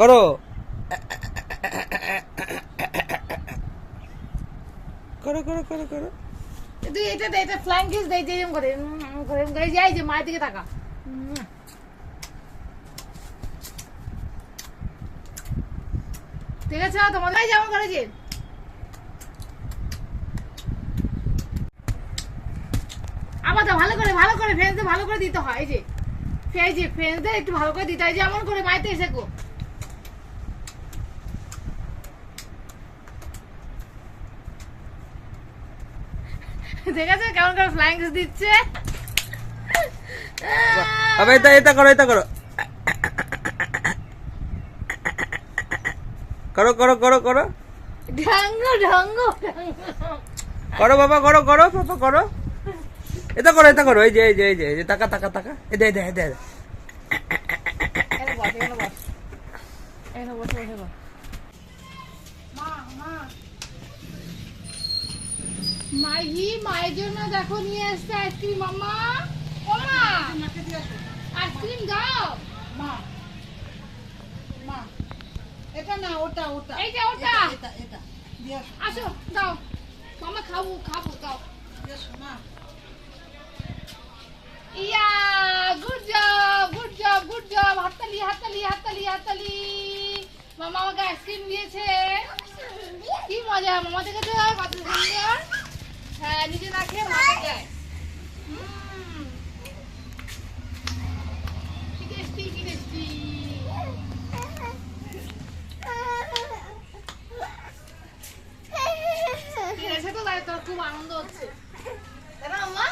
করো। করো করো করো করো। তুই এটা দে, এটা করে করে যাই যে মায়ের দিকে তাকা। ঠিক আছে যেমন দাও ভালো করে ভালো করে ফ্রেন্ডসদের ভালো করে দিতে হয় যে। ফ্রেন্ডসদের একটু ভালো করে দিতে হয় যেমন করে মাইতে এসে আছে কেমন করে ফ্লাইং কিস দিচ্ছে? আবার এটা এটা করো এটা করো। করো করো করো করো। ঢঙ্গ ঢঙ্গ করো বাবা করো করো বাবা করো। এটা করো এটা করো। এই যে এই যে এই যে এই যে টাকা টাকা টাকা এটা এটা এটা এটা। এখানে বস এখানে বস এখানে বসে বসে বস মা মা মাই মায়ের জন্য দেখো নিয়ে এসছে আইসক্রিম মামা ও মা আইসক্রিম দাও। মা মা এটা না ওটা ওটা। এই যে ওটা। এটা এটা আসো, দাও। মামা খাব খাব দাও। মা। Yeah good job good job good job হাততালি হাততালি হাততালি হাততালি। মামা আমাকে আইসক্রিম দিয়েছে। কি মজা মামা দেখেছে কত সুন্দর হ্যাঁ নিজে না খেয়ে ভালো যায় উম। কি টেস্টি কি টেস্টি ঠিক আছে তো তাই তোর খুব আনন্দ হচ্ছে তাই না মামা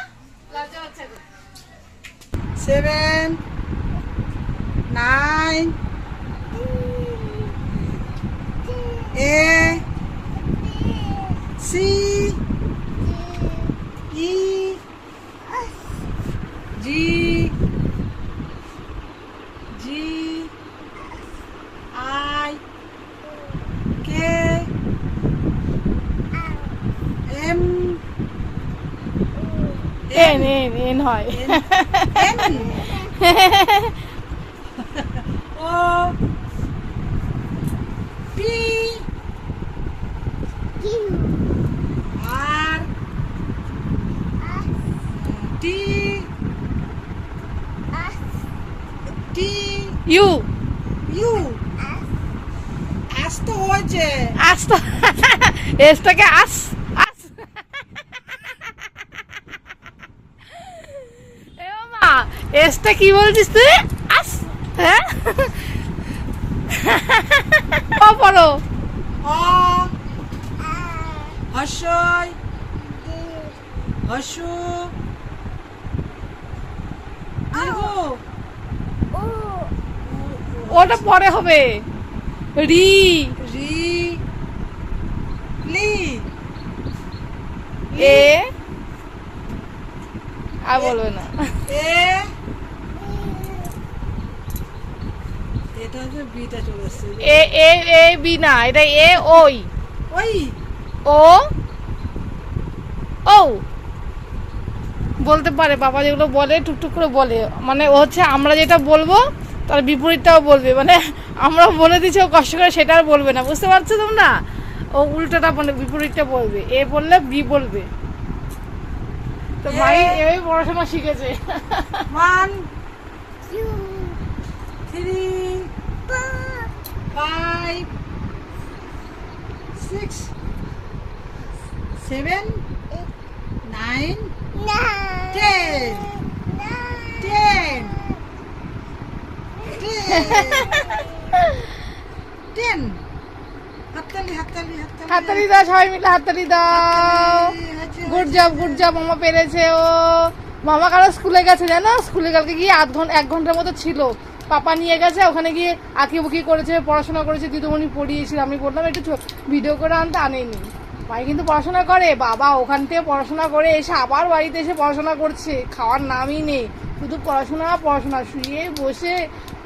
লজ্জা হচ্ছে তো seven nine A C E G G I K M N N N হয়. O P R T T U U আস তো হয়েছে আস তো এসটাকে আস আস এ মামা এসটা কি বলছিস তুই? আস। হ্যাঁ? ও পড়ো। হর্ষই। হর্ষু। ওটা পরে হবে। রি। রি। লি। এ। আর বলবে না। এ এ এ এ বি না এটা এ ওই। ওই। ও ও। বলতে পারে বাবা যেগুলো বলে টুকটুক করে বলে। মানে ও হচ্ছে আমরা যেটা বলব তার বিপরীতটাও বলবে। মানে আমরা বলে দিচ্ছি ও কষ্ট করে সেটা আর বলবে না। বুঝতে পারছ তোমরা? ও উল্টোটা মানে বিপরীতটা বলবে। এ বললে বি বলবে। তো ভাই এভাবে পড়াশোনা শিখেছে। One three five six seven nine ten ten ten হাততালি হাততালি হাততালি। হাততালি দাও সবাই মিলে হাততালি দাও। গুড জব গুড জব, মামা পেরেছে, ও। মামা কারও স্কুলে গেছে, জানো? স্কুলে কালকে গিয়ে আধ ঘণ্টা এক ঘণ্টার মতো ছিল। পাপা নিয়ে গেছে, ওখানে গিয়ে আঁকি বুকি করেছে, পড়াশোনা করেছে, দিদিমণি পড়িয়েছিল। আমি বললাম, একটু ভিডিও করে আনতে। আনেনি ভাই কিন্তু পড়াশোনা করে। বাবা ওখান থেকে পড়াশোনা করে এসে আবার বাড়িতে এসে পড়াশোনা করছে। খাওয়ার নামই নেই। শুধু পড়াশোনা পড়াশোনা। শুয়ে বসে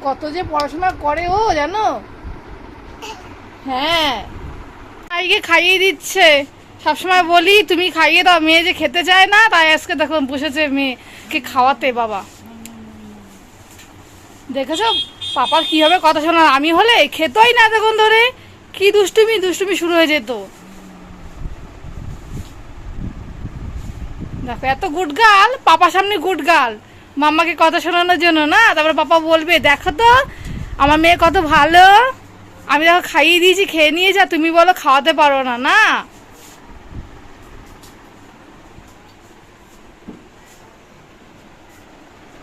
কত যে পড়াশোনা করে ও, জানো? হ্যাঁ। ভাইকে খাইয়ে দিচ্ছে। সবসময় বলি, তুমি খাইয়ে দাও, মেয়ে যে খেতে চায় না, তাই আজকে দেখো বসেছে মেয়েকে খাওয়াতে, বাবা। দেখেছ? পাপার কীভাবে কথা শোনার? আমি হলে খেতই না তখন ধরে। কি দুষ্টুমি দুষ্টুমি শুরু হয়ে যেত। দেখো, এত গুড গার্ল পাপার সামনে গুড গার্ল মাম্মাকে কথা শোনানোর জন্য না, তারপরে পাপা বলবে, দেখো তো, আমার মেয়ে কত ভালো। আমি দেখো খাইয়ে দিয়েছি, খেয়ে নিয়ে যা তুমি বলো খাওয়াতে পারো না না?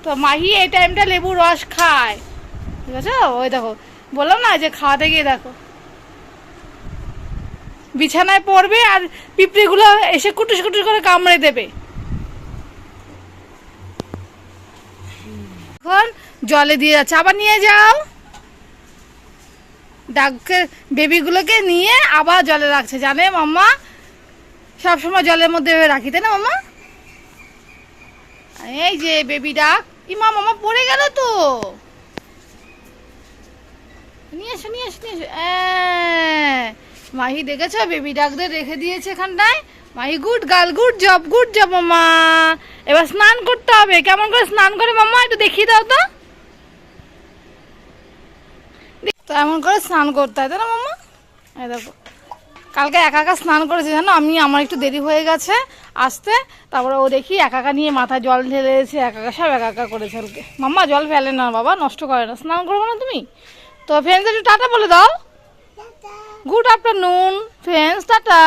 তো মাহি এই টাইমটা লেবু রস খায়। ঠিক আছে? ওই দেখো। বললাম না যে খাওয়াতে গিয়ে দেখো। বিছানায় পড়বে আর পিঁপড়েগুলো এসে কুটুস কুটুস করে কামড়ে দেবে। এখন জলে দিয়ে যাচ্ছে। আবার নিয়ে যাও। ডাককে, বেবিগুলোকে নিয়ে আবার জলে রাখছে। জানে মাম্মা? সবসময় জলের মধ্যে রাখি, তাই না মাম্মা? এই যে বেবি ডাক ইমা মামা পড়ে গেল তো। নিয়ে এসো নিয়ে এসো নিয়ে এসো। মাহি দেখেছ? বেবি ডাকদের রেখে দিয়েছে এখানটায়। Mahi, good girl, good job good job, মামা। এবার স্নান করতে হবে। কেমন করে স্নান করে, মামা, একটু দেখিয়ে দাও তো। তো এমন করে স্নান করতে হয়, তাই না, মামা? দেখো। কালকে একা একা স্নান করেছে জানো? আমি আমার একটু দেরি হয়ে গেছে আসতে। তারপরে ও দেখি একা একা নিয়ে মাথায় জল ঢেলেছে একা একা সব একা একা করেছে ওকে। মাম্মা জল ফেলে না বাবা নষ্ট করে না। স্নান করব না তুমি? তো ফ্রেন্ডস একটু টাটা বলে দাও। Good afternoon friends tata.